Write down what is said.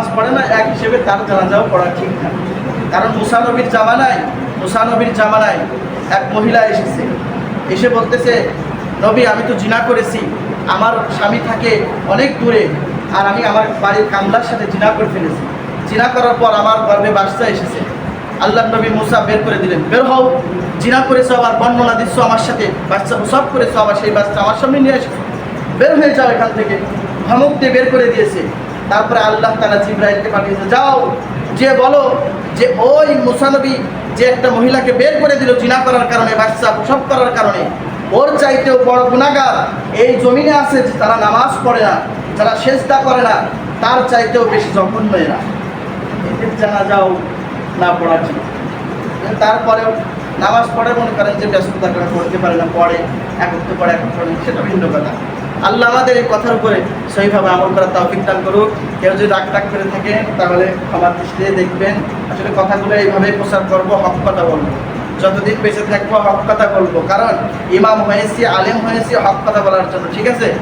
নামাজ পড়ে না, এক হিসেবে তার জানাজাও পড়া ঠিক না। কারণ মুসানবীর জামানায় মুসানবীর জামানায় এক মহিলা এসেছে। এসে বলতেছে, নবী, আমি তো জিনা করেছি, আমার স্বামী থাকে অনেক দূরে, আর আমি আমার বাড়ির কামলার সাথে জিনা করে ফেলেছি। জিনা করার পর আমার গর্বে বাচ্চা এসেছে। আল্লাহ নবী মুসা বের করে দিলেন, বের হও, জিনা করেছ, আবার বর্ণনা দিচ্ছ আমার সাথে, বাচ্চা সব করেছ, আবার সেই বাচ্চা আমার সামনে নিয়ে এসেছ। বের হয়ে যাও এখান থেকে। ধমক দিয়ে বের করে দিয়েছে। তারপরে আল্লাহ তালা জিব্রাইলকে পাঠিয়েছে, যাও যে বলো যে ওই মুসানবী যে একটা মহিলাকে বের করে দিল জিনা করার কারণে বাচ্চা প্রসব করার কারণে, ওর চাইতেও বড় গুণাগার এই জমিনে আছে যে তারা নামাজ পড়ে না, যারা সেজদা করে না, তার চাইতেও বেশি জঘন্য এরা। এদের জানা যাও, না জন্য। কিন্তু তারপরেও নামাজ পড়ে, মনে করেন যে ব্যস্ততার কারণে পড়তে পারে না, পড়ে, একত্র পড়ে, একত্র সেটা ভিন্ন কথা। আল্লাহ আমাদের এই কথার উপরে সেইভাবে আমল করার তাও দান করুক। কেউ যদি রাগ টাগ করে থাকে, তাহলে আমার দৃষ্টিতে দেখবেন। আসলে কথাগুলো এইভাবে প্রচার করব, হক কথা বলব। যতদিন বেঁচে থাকব, হক কথা বলব। কারণ, ইমাম হয়েছি, আলেম হয়েছি, হক কথা বলার জন্য, ঠিক আছে?